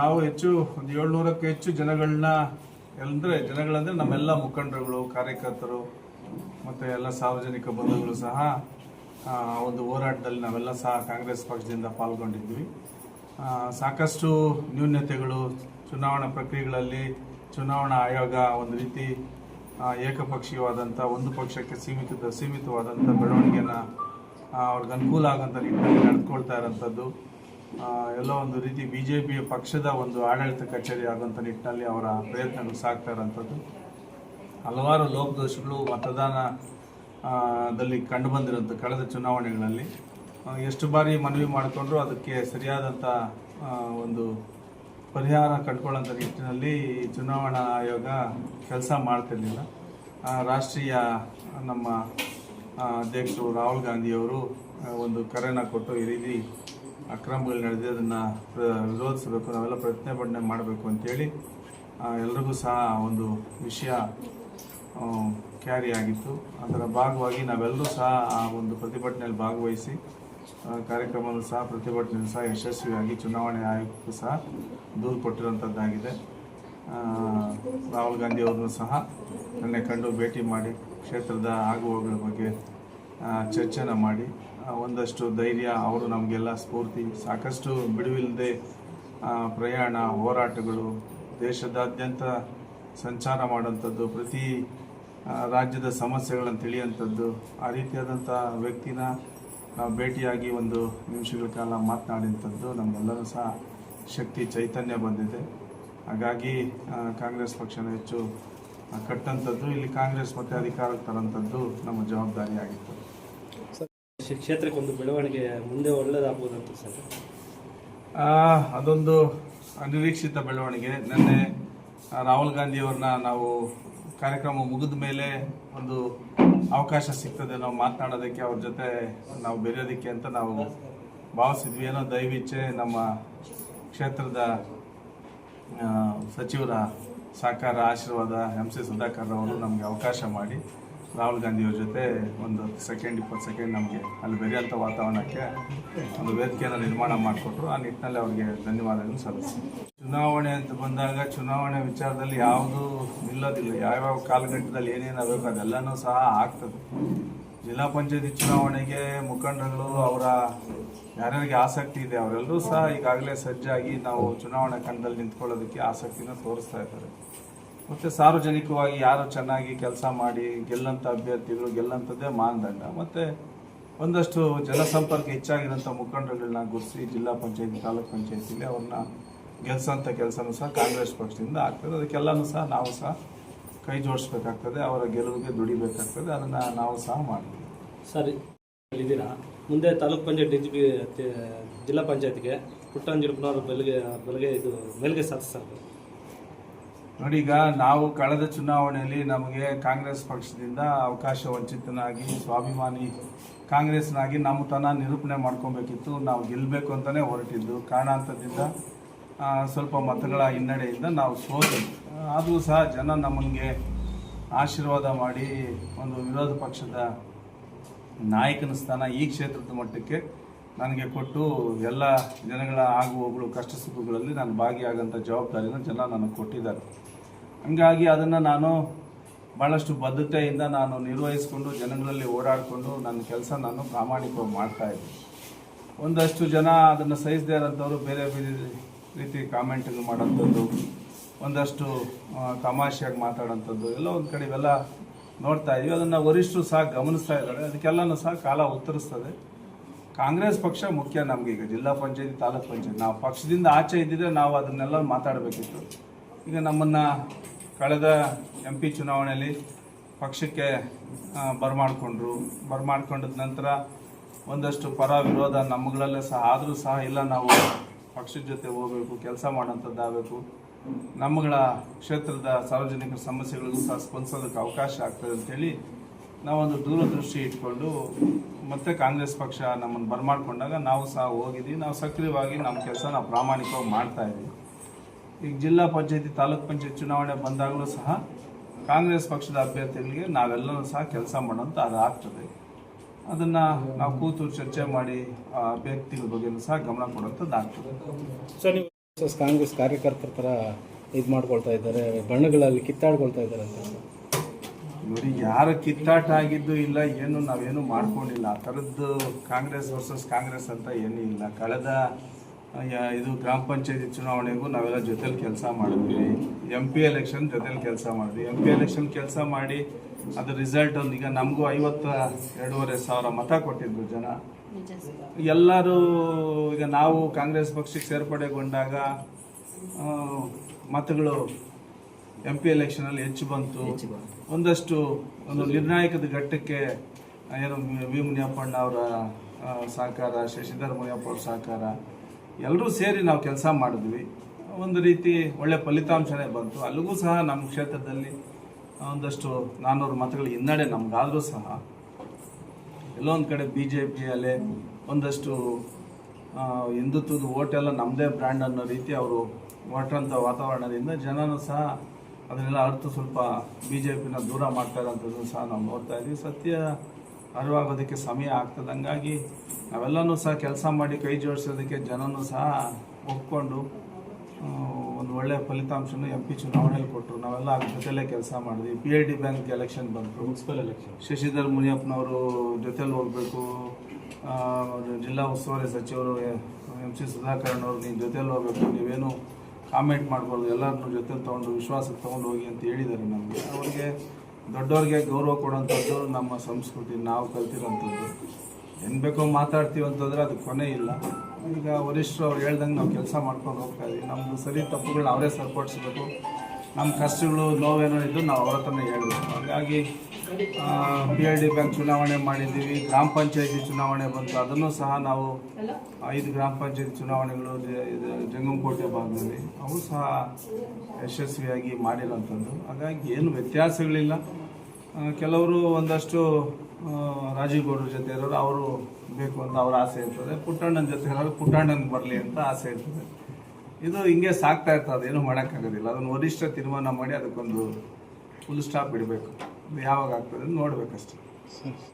ನಾವು ಹೆಚ್ಚು ಒಂದು ಏಳ್ನೂರಕ್ಕೂ ಹೆಚ್ಚು ಜನಗಳನ್ನ ಅಂದರೆ ಜನಗಳಂದ್ರೆ ನಮ್ಮೆಲ್ಲ ಮುಖಂಡರುಗಳು, ಕಾರ್ಯಕರ್ತರು, ಮತ್ತು ಎಲ್ಲ ಸಾರ್ವಜನಿಕ ಬಂಧುಗಳು ಸಹ ಒಂದು ಹೋರಾಟದಲ್ಲಿ ನಾವೆಲ್ಲ ಸಹ ಕಾಂಗ್ರೆಸ್ ಪಕ್ಷದಿಂದ ಪಾಲ್ಗೊಂಡಿದ್ವಿ. ಸಾಕಷ್ಟು ನ್ಯೂನ್ಯತೆಗಳು ಚುನಾವಣಾ ಪ್ರಕ್ರಿಯೆಗಳಲ್ಲಿ ಚುನಾವಣಾ ಆಯೋಗ ಒಂದು ರೀತಿ ಏಕಪಕ್ಷೀಯವಾದಂಥ, ಒಂದು ಪಕ್ಷಕ್ಕೆ ಸೀಮಿತ ಸೀಮಿತವಾದಂಥ ಬೆಳವಣಿಗೆನ ಅವ್ರಿಗೆ ಅನುಕೂಲ ಆಗೋಂಥ ರೀತಿಯಲ್ಲಿ ನಡ್ಕೊಳ್ತಾ ಇರೋಂಥದ್ದು. ಎಲ್ಲೋ ಒಂದು ರೀತಿ ಬಿ ಜೆ ಪಿಯ ಪಕ್ಷದ ಒಂದು ಆಡಳಿತ ಕಚೇರಿ ಆಗುವಂಥ ನಿಟ್ಟಿನಲ್ಲಿ ಅವರ ಪ್ರಯತ್ನಗಳು ಸಾಗ್ತಾ ಇರೋಂಥದ್ದು ಹಲವಾರು ಲೋಪದೋಷಗಳು ಮತದಾನ ಆ, ದಲ್ಲಿ ಕಂಡು ಬಂದಿರೋಂಥ ಕಳೆದ ಚುನಾವಣೆಗಳಲ್ಲಿ ಎಷ್ಟು ಬಾರಿ ಮನವಿ ಮಾಡಿಕೊಂಡ್ರು ಅದಕ್ಕೆ ಸರಿಯಾದಂಥ ಒಂದು ಪರಿಹಾರ ಕಂಡುಕೊಳ್ಳೋಂಥ ನಿಟ್ಟಿನಲ್ಲಿ ಚುನಾವಣಾ ಆಯೋಗ ಕೆಲಸ ಮಾಡ್ತಿರ್ಲಿಲ್ಲ. ರಾಷ್ಟ್ರೀಯ ನಮ್ಮ ಅಧ್ಯಕ್ಷರು ರಾಹುಲ್ ಗಾಂಧಿಯವರು ಒಂದು ಕರೆನ ಕೊಟ್ಟು ಈ ರೀತಿ ಅಕ್ರಮಗಳು ನಡೆದಿದೆ ಅದನ್ನು ವಿರೋಧಿಸಬೇಕು, ನಾವೆಲ್ಲ ಪ್ರತಿಭಟನೆ ಮಾಡಬೇಕು ಅಂತೇಳಿ ಎಲ್ರಿಗೂ ಸಹ ಒಂದು ವಿಷಯ ಕ್ಯಾರಿ ಆಗಿತ್ತು. ಅದರ ಭಾಗವಾಗಿ ನಾವೆಲ್ಲರೂ ಸಹ ಆ ಒಂದು ಪ್ರತಿಭಟನೆಯಲ್ಲಿ ಭಾಗವಹಿಸಿ ಕಾರ್ಯಕ್ರಮವನ್ನು ಸಹ, ಪ್ರತಿಭಟನೆಯನ್ನು ಸಹ ಯಶಸ್ವಿಯಾಗಿ ಚುನಾವಣೆ ಆಯೋಗಕ್ಕೂ ಸಹ ದೂರು ಕೊಟ್ಟಿರುವಂಥದ್ದಾಗಿದೆ ರಾಹುಲ್ ಗಾಂಧಿ ಸಹ ನನ್ನೆ ಕಂಡು ಭೇಟಿ ಮಾಡಿ, ಕ್ಷೇತ್ರದ ಆಗುಹೋಗುಗಳ ಬಗ್ಗೆ ಚರ್ಚೆನ ಮಾಡಿ ಒಂದಷ್ಟು ಧೈರ್ಯ, ಅವರು ನಮಗೆಲ್ಲ ಸ್ಫೂರ್ತಿ, ಸಾಕಷ್ಟು ಬಿಡುವಿಲ್ಲದೆ ಪ್ರಯಾಣ, ಹೋರಾಟಗಳು, ದೇಶದಾದ್ಯಂತ ಸಂಚಾರ ಮಾಡುವಂಥದ್ದು, ಪ್ರತಿ ರಾಜ್ಯದ ಸಮಸ್ಯೆಗಳನ್ನು ತಿಳಿಯುವಂಥದ್ದು, ಆ ರೀತಿಯಾದಂಥ ವ್ಯಕ್ತಿನ ನಾವು ಭೇಟಿಯಾಗಿ ಒಂದು ನಿಮಿಷಗಳ ಕಾಲ ಮಾತನಾಡಿದಂಥದ್ದು ನಮಗೆಲ್ಲರೂ ಸಹ ಶಕ್ತಿ, ಚೈತನ್ಯ ಬಂದಿದೆ. ಹಾಗಾಗಿ ಕಾಂಗ್ರೆಸ್ ಪಕ್ಷನ ಹೆಚ್ಚು ಕಟ್ಟಂಥದ್ದು, ಇಲ್ಲಿ ಕಾಂಗ್ರೆಸ್ ಮತ್ತೆ ಅಧಿಕಾರಕ್ಕೆ ತರೋಂಥದ್ದು ನಮ್ಮ ಜವಾಬ್ದಾರಿಯಾಗಿತ್ತು. ಕ್ಷೇತ್ರಕ್ಕೆ ಒಂದು ಬೆಳವಣಿಗೆ ಮುಂದೆ ಒಳ್ಳೆಯದಾಗ್ಬೋದಂತ ಸರ್? ಅದೊಂದು ಅನಿರೀಕ್ಷಿತ ಬೆಳವಣಿಗೆ. ನಿನ್ನೆ ರಾಹುಲ್ ಗಾಂಧಿಯವ್ರನ್ನ ನಾವು ಕಾರ್ಯಕ್ರಮ ಮುಗಿದ ಮೇಲೆ ಒಂದು ಅವಕಾಶ ಸಿಗ್ತದೆ ನಾವು ಮಾತನಾಡೋದಕ್ಕೆ, ಅವ್ರ ಜೊತೆ ನಾವು ಬೆರೆಯೋದಕ್ಕೆ ಅಂತ ನಾವು ಭಾವಿಸಿದ್ವಿ. ಏನೋ ದಯವಿಚ್ಛೆ ನಮ್ಮ ಕ್ಷೇತ್ರದ ಸಚಿವರ ಸಹಕಾರ, ಆಶೀರ್ವಾದ, ಎಂ ಸಿ ಸುಧಾಕರ್ ಅವರು ನಮಗೆ ಅವಕಾಶ ಮಾಡಿ. ರಾಹುಲ್ ಗಾಂಧಿಯವ್ರ ಜೊತೆ ಒಂದು ಸೆಕೆಂಡ್ ಇಪ್ಪತ್ತು ಸೆಕೆಂಡ್ ನಮಗೆ ಅಲ್ಲಿ ಬೆರೆಯುವಂಥ ವಾತಾವರಣಕ್ಕೆ ಒಂದು ವೇದಿಕೆಯನ್ನು ನಿರ್ಮಾಣ ಮಾಡಿಕೊಟ್ರು. ಆ ನಿಟ್ಟಿನಲ್ಲಿ ಅವ್ರಿಗೆ ಧನ್ಯವಾದಗಳನ್ನು ಸಲ್ಲಿಸ್ತೀನಿ. ಚುನಾವಣೆ ಅಂತ ಬಂದಾಗ ಚುನಾವಣೆ ವಿಚಾರದಲ್ಲಿ ಯಾವುದು ನಿಲ್ಲೋದಿಲ್ಲ. ಯಾವ್ಯಾವ ಕಾಲಘಟ್ಟದಲ್ಲಿ ಏನೇನು ಆಗಬೇಕು ಅದೆಲ್ಲನೂ ಸಹ ಆಗ್ತದೆ. ಜಿಲ್ಲಾ ಪಂಚಾಯತಿ ಚುನಾವಣೆಗೆ ಮುಖಂಡರುಗಳು ಅವರ ಯಾರ್ಯಾರಿಗೆ ಆಸಕ್ತಿ ಇದೆ ಅವರೆಲ್ಲರೂ ಸಹ ಈಗಾಗಲೇ ಸಜ್ಜಾಗಿ ನಾವು ಚುನಾವಣಾ ಕಣದಲ್ಲಿ ನಿಂತ್ಕೊಳ್ಳೋದಕ್ಕೆ ಆಸಕ್ತಿನ ತೋರಿಸ್ತಾ ಇದ್ದಾರೆ. ಮತ್ತು ಸಾರ್ವಜನಿಕವಾಗಿ ಯಾರು ಚೆನ್ನಾಗಿ ಕೆಲಸ ಮಾಡಿ ಗೆಲ್ಲಂಥ ಅಭ್ಯರ್ಥಿಗಳು ಗೆಲ್ಲಂಥದ್ದೇ ಮಾನದಂಡ. ಮತ್ತು ಒಂದಷ್ಟು ಜನಸಂಪರ್ಕ ಹೆಚ್ಚಾಗಿರೋಂಥ ಮುಖಂಡರುಗಳನ್ನ ಗುರ್ಸಿ ಜಿಲ್ಲಾ ಪಂಚಾಯತಿ, ತಾಲೂಕ್ ಪಂಚಾಯತಿಲಿ ಅವ್ರನ್ನ ಗೆಲ್ಸೋಂಥ ಕೆಲಸನೂ ಸಹ ಕಾಂಗ್ರೆಸ್ ಪಕ್ಷದಿಂದ ಆಗ್ತದೆ. ಅದಕ್ಕೆಲ್ಲನೂ ಸಹ ನಾವು ಸಹ ಕೈ ಜೋಡಿಸ್ಬೇಕಾಗ್ತದೆ. ಅವರ ಗೆಲುವಿಗೆ ದುಡಿಬೇಕಾಗ್ತದೆ. ಅದನ್ನು ನಾವು ಸಹ ಮಾಡ್ತೀವಿ. ಸರಿ. ಇದ್ದೀರಾ ಮುಂದೆ taluk panchayat D G P zilla ಪಂಚಾಯತ್ಗೆ ಪುಟ್ಟಂಜಲಿಪ್ಪನವರು ಬೆಳಗ್ಗೆ ಬೆಳಗ್ಗೆ ಇದು, ಮೇಲ್ಗೆ ಸಾಧಿಸ್ತಾರೆ. ನೋಡಿ ಈಗ ನಾವು ಕಳೆದ ಚುನಾವಣೆಯಲ್ಲಿ ನಮಗೆ ಕಾಂಗ್ರೆಸ್ ಪಕ್ಷದಿಂದ ಅವಕಾಶ ವಂಚಿತನಾಗಿ, ಸ್ವಾಭಿಮಾನಿ ಕಾಂಗ್ರೆಸ್ನಾಗಿ ನಮ್ಮ ತನ ನಿರೂಪಣೆ ಮಾಡ್ಕೊಬೇಕಿತ್ತು. ನಾವು ಗೆಲ್ಲಬೇಕು ಅಂತಲೇ ಹೊರಟಿದ್ದು. ಕಾರಣಾಂತರದಿಂದ ಸ್ವಲ್ಪ ಮತಗಳ ಹಿನ್ನಡೆಯಿಂದ ನಾವು ಸೋತು ಆದರೂ ಸಹ ಜನ ನಮಗೆ ಆಶೀರ್ವಾದ ಮಾಡಿ ಒಂದು ವಿರೋಧ ಪಕ್ಷದ ನಾಯಕನ ಸ್ಥಾನ ಈ ಕ್ಷೇತ್ರದ ಮಟ್ಟಕ್ಕೆ ನನಗೆ ಕೊಟ್ಟು ಎಲ್ಲ ಜನಗಳ ಆಗು ಹೋಗಳು ಕಷ್ಟ ಸುಖಗಳಲ್ಲಿ ನಾನು ಭಾಗಿಯಾಗಂಥ ಜವಾಬ್ದಾರಿನ ಜನ ನನಗೆ ಕೊಟ್ಟಿದ್ದಾರೆ. ಹಂಗಾಗಿ ಅದನ್ನು ನಾನು ಭಾಳಷ್ಟು ಬದ್ಧತೆಯಿಂದ ನಾನು ನಿರ್ವಹಿಸಿಕೊಂಡು ಜನಗಳಲ್ಲಿ ಓಡಾಡಿಕೊಂಡು ನನ್ನ ಕೆಲಸ ನಾನು ಪ್ರಾಮಾಣಿಕವಾಗಿ ಮಾಡ್ತಾ ಇದ್ದೀನಿ. ಒಂದಷ್ಟು ಜನ ಅದನ್ನು ಸಹಿಸದೇ ಇರೋಂಥವ್ರು ಬೇರೆ ಬೇರೆ ರೀತಿ ಕಾಮೆಂಟ್ಗಳು ಮಾಡೋಂಥದ್ದು, ಒಂದಷ್ಟು ತಮಾಷೆಯಾಗಿ ಮಾತಾಡೋಂಥದ್ದು, ಎಲ್ಲ ಒಂದು ಕಡೆ ಇವೆಲ್ಲ ನೋಡ್ತಾ ಇದೀವಿ ಅದನ್ನು ವರಿಷ್ಠರು ಸಹ ಗಮನಿಸ್ತಾ ಇದ್ದಾರೆ. ಅದಕ್ಕೆಲ್ಲನೂ ಸಹ ಕಾಲ ಉತ್ತರಿಸ್ತದೆ. ಕಾಂಗ್ರೆಸ್ ಪಕ್ಷ ಮುಖ್ಯ ನಮಗೀಗ ಜಿಲ್ಲಾ ಪಂಚಾಯತಿ, ತಾಲೂಕ್ ಪಂಚಾಯತಿ. ನಾವು ಪಕ್ಷದಿಂದ ಆಚೆ ಇದ್ದಿದ್ರೆ ನಾವು ಅದನ್ನೆಲ್ಲ ಮಾತಾಡಬೇಕಿತ್ತು. ಈಗ ನಮ್ಮನ್ನು ಕಳೆದ ಎಂ ಪಿ ಚುನಾವಣೆಯಲ್ಲಿ ಪಕ್ಷಕ್ಕೆ ಬರ್ಮಾಡಿಕೊಂಡ್ರು. ಬರಮಾಡ್ಕೊಂಡದ ನಂತರ ಒಂದಷ್ಟು ಪರ ವಿರೋಧ ನಮ್ಗಳಲ್ಲೇ ಸಹ, ಆದರೂ ಸಹ ಇಲ್ಲ ನಾವು ಪಕ್ಷದ ಜೊತೆ ಹೋಗಬೇಕು, ಕೆಲಸ ಮಾಡೋಂಥದ್ದಾಗಬೇಕು ನಮ್ಮಗಳ ಕ್ಷೇತ್ರದ ಸಾರ್ವಜನಿಕರ ಸಮಸ್ಯೆಗಳಿಗೂ ಸಹ ಸ್ಪಂದಿಸೋದಕ್ಕೆ ಅವಕಾಶ ಆಗ್ತದೆ ಅಂಥೇಳಿ ನಾವೊಂದು ದೂರದೃಷ್ಟಿ ಇಟ್ಕೊಂಡು ಮತ್ತೆ ಕಾಂಗ್ರೆಸ್ ಪಕ್ಷ ನಮ್ಮನ್ನು ಬರಮಾಡ್ಕೊಂಡಾಗ ನಾವು ಸಹ ಹೋಗಿದ್ದೀವಿ. ನಾವು ಸಕ್ರಿಯವಾಗಿ ನಮ್ಮ ಕೆಲಸ ನಾವು ಪ್ರಾಮಾಣಿಕವಾಗಿ ಮಾಡ್ತಾ ಇದ್ದೀವಿ. ಈಗ ಜಿಲ್ಲಾ ಪಂಚಾಯತಿ ತಾಲೂಕ್ ಪಂಚಾಯತ್ ಚುನಾವಣೆ ಬಂದಾಗಲೂ ಸಹ ಕಾಂಗ್ರೆಸ್ ಪಕ್ಷದ ಅಭ್ಯರ್ಥಿಗಳಿಗೆ ನಾವೆಲ್ಲರೂ ಸಹ ಕೆಲಸ ಮಾಡೋಂಥ ಅದು ಆಗ್ತದೆ. ಅದನ್ನು ನಾವು ಕೂತು ಚರ್ಚೆ ಮಾಡಿ ಆ ಅಭ್ಯರ್ಥಿಗಳ ಬಗ್ಗೆ ಸಹ ಗಮನ ಕೊಡುವಂಥದ್ದು ಆಗ್ತದೆ. ಸರ್ ನೀವು ಕಾಂಗ್ರೆಸ್ ಕಾರ್ಯಕರ್ತರ ಥರ ಇದು ಮಾಡ್ಕೊಳ್ತಾ ಇದ್ದಾರೆ ಬಣ್ಣಗಳಲ್ಲಿ ಕಿತ್ತಾಡ್ಕೊಳ್ತಾ ಇದ್ದಾರೆ ಅಂತ. ನೋಡಿ ಯಾರ ಕಿತ್ತಾಟ ಆಗಿದ್ದು ಇಲ್ಲ ಏನು ನಾವೇನು ಮಾಡ್ಕೊಂಡಿಲ್ಲ. ಆ ಥರದ್ದು ಕಾಂಗ್ರೆಸ್ ವರ್ಸಸ್ ಕಾಂಗ್ರೆಸ್ ಅಂತ ಏನೂ ಇಲ್ಲ. ಕಳೆದ ಇದು ಗ್ರಾಮ ಪಂಚಾಯತಿ ಚುನಾವಣೆಗೂ ನಾವೆಲ್ಲ ಜೊತೆಲಿ ಕೆಲಸ ಮಾಡಿದ್ವಿ. ಎಂ ಪಿ ಎಲೆಕ್ಷನ್ ಜೊತೆಲಿ ಕೆಲಸ ಮಾಡಿದ್ವಿ. ಎಂ ಪಿ ಎಲೆಕ್ಷನ್ ಕೆಲಸ ಮಾಡಿ ಅದ್ರ ರಿಸಲ್ಟ್ ಒಂದು ಈಗ ನಮಗೂ ಐವತ್ತ ಎರಡೂವರೆ ಸಾವಿರ ಮತ ಕೊಟ್ಟಿದ್ರು ಜನ. ಎಲ್ಲರೂ ಈಗ ನಾವು ಕಾಂಗ್ರೆಸ್ ಪಕ್ಷಕ್ಕೆ ಸೇರ್ಪಡೆಗೊಂಡಾಗ ಮತಗಳು ಎಂ ಪಿ ಎಲೆಕ್ಷನಲ್ಲಿ ಹೆಚ್ಚು ಬಂತು. ಒಂದಷ್ಟು ಒಂದು ನಿರ್ಣಾಯಕದ ಘಟ್ಟಕ್ಕೆ ಏನು ವಿ ಮುನಿಯಪ್ಪಣ್ಣ ಅವರ ಸಹಕಾರ ಶಶಿಧರ್ ಮುನಿಯಪ್ಪ ಅವ್ರ ಸಹಕಾರ ಎಲ್ಲರೂ ಸೇರಿ ನಾವು ಕೆಲಸ ಮಾಡಿದ್ವಿ. ಒಂದು ರೀತಿ ಒಳ್ಳೆ ಫಲಿತಾಂಶನೇ ಬಂತು. ಅಲ್ಲಿಗೂ ಸಹ ನಮ್ಮ ಕ್ಷೇತ್ರದಲ್ಲಿ ಒಂದಷ್ಟು ನಾನ್ನೂರು ಮತಗಳ ಹಿನ್ನಡೆ ನಮಗಾದರೂ ಸಹ ಎಲ್ಲೋ ಒಂದು ಕಡೆ ಬಿ ಜೆ ಪಿಯಲ್ಲೇ ಒಂದಷ್ಟು ಹಿಂದುತ್ವದ ಓಟೆಲ್ಲ ನಮ್ಮದೇ ಬ್ರ್ಯಾಂಡ್ ಅನ್ನೋ ರೀತಿ ಅವರು ಹೊರಟಂಥ ವಾತಾವರಣದಿಂದ ಜನನೂ ಸಹ ಅದನ್ನೆಲ್ಲ ಅರ್ಥ ಸ್ವಲ್ಪ ಬಿ ಜೆ ಪಿನ ದೂರ ಮಾಡ್ತಾ ಇರೋಂಥದ್ದು ಸಹ ನಾವು ನೋಡ್ತಾ ಇದ್ದೀವಿ. ಸತ್ಯ ಅರಿವಾಗೋದಕ್ಕೆ ಸಮಯ ಆಗ್ತದೆ ಹಂಗಾಗಿ ನಾವೆಲ್ಲನೂ ಸಹ ಕೆಲಸ ಮಾಡಿ ಕೈ ಜೋಡಿಸೋದಕ್ಕೆ ಜನನೂ ಸಹ ಒಪ್ಕೊಂಡು ಒಂದು ಒಳ್ಳೆಯ ಫಲಿತಾಂಶನ ಎಂ ಪಿ ಚುನಾವಣೆಯಲ್ಲಿ ಕೊಟ್ಟರು. ನಾವೆಲ್ಲ ಅದ್ರ ಜೊತೆಲೇ ಕೆಲಸ ಮಾಡಿದ್ವಿ. P I D bank election ಬಂತು. ಮುನ್ಸಿಪಲ್ ಎಲೆಕ್ಷನ್ ಶಶಿಧರ್ ಮುನಿಯಪ್ಪನವರು ಜೊತೆಲಿ ಹೋಗಬೇಕು. ಜಿಲ್ಲಾ ಉಸ್ತುವಾರಿ ಸಚಿವರು ಎಂ ಸಿ ಸುಧಾಕರ್ಣ ಅವರು ನೀನು ಜೊತೆಲಿ ಹೋಗಬೇಕು. ನೀವೇನು ಕಾಮೆಂಟ್ ಮಾಡ್ಬೋದು ಎಲ್ಲರನ್ನು ಜೊತೆಲಿ ತೊಗೊಂಡು ವಿಶ್ವಾಸಕ್ಕೆ ತೊಗೊಂಡು ಹೋಗಿ ಅಂತ ಹೇಳಿದ್ದಾರೆ ನಮಗೆ. ಅವರಿಗೆ ದೊಡ್ಡವ್ರಿಗೆ ಗೌರವ ಕೊಡೋಂಥದ್ದು ನಮ್ಮ ಸಂಸ್ಕೃತಿ. ನಾವು ಕಲ್ತಿರೋಂಥದ್ದು. ಏನು ಬೇಕೋ ಮಾತಾಡ್ತೀವಿ ಅಂತಂದ್ರೆ ಅದು ಕೊನೆ ಇಲ್ಲ. ಈಗ ವರಿಷ್ಠರು ಅವ್ರು ಹೇಳ್ದಂಗೆ ನಾವು ಕೆಲಸ ಮಾಡ್ಕೊಂಡು ಹೋಗ್ತಾ ಇದೀವಿ. ನಮ್ಮದು ಸರಿ ತಪ್ಪುಗಳನ್ನ ಅವರೇ ಸರಿಪಡಿಸ್ಬೇಕು. ನಮ್ಮ ಕಷ್ಟಗಳು ನೋವೇನೋ ಇದ್ದು ನಾವು ಅವ್ರ ಹತ್ರನೇ ಹೇಳಬೇಕು. ಹಾಗಾಗಿ ಪಿ ಎಲ್ ಡಿ ಬ್ಯಾಂಕ್ ಚುನಾವಣೆ ಮಾಡಿದ್ದೀವಿ. ಗ್ರಾಮ ಪಂಚಾಯತಿ ಚುನಾವಣೆ ಬಂತು. ಅದನ್ನು ಸಹ ನಾವು ಐದು ಗ್ರಾಮ ಪಂಚಾಯತಿ ಚುನಾವಣೆಗಳು ಜಂಗಮಕೋಟೆ ಭಾಗದಲ್ಲಿ ಅವು ಸಹ ಯಶಸ್ವಿಯಾಗಿ ಮಾಡಿರೋಂಥದ್ದು. ಹಾಗಾಗಿ ಏನು ವ್ಯತ್ಯಾಸಗಳಿಲ್ಲ. ಕೆಲವರು ಒಂದಷ್ಟು ರಾಜೀವ್ ಗೌಡ್ರ ಜೊತೆ ಇರೋರು, ಅವರು ಬೇಕು ಅಂತ ಅವ್ರ ಆಸೆ ಇರ್ತದೆ. ಪುಟ್ಟಣ್ಣನ ಜೊತೆ ಇರೋರು, ಪುಟ್ಟಣ್ಣನಿಗೆ ಬರಲಿ ಅಂತ ಆಸೆ ಇರ್ತದೆ. ಇದು ಹಿಂಗೆ ಸಾಕ್ತಾ ಇರ್ತದೆ ಏನು ಮಾಡೋಕ್ಕಾಗೋದಿಲ್ಲ. ಅದನ್ನು ವರಿಷ್ಠ ತೀರ್ಮಾನ ಮಾಡಿ ಅದಕ್ಕೊಂದು ಫುಲ್ ಸ್ಟಾಪ್ ಇಡಬೇಕು ಯಾವಾಗ ಆಗ್ತದೆ ನೋಡ್ಬೇಕಷ್ಟೆ.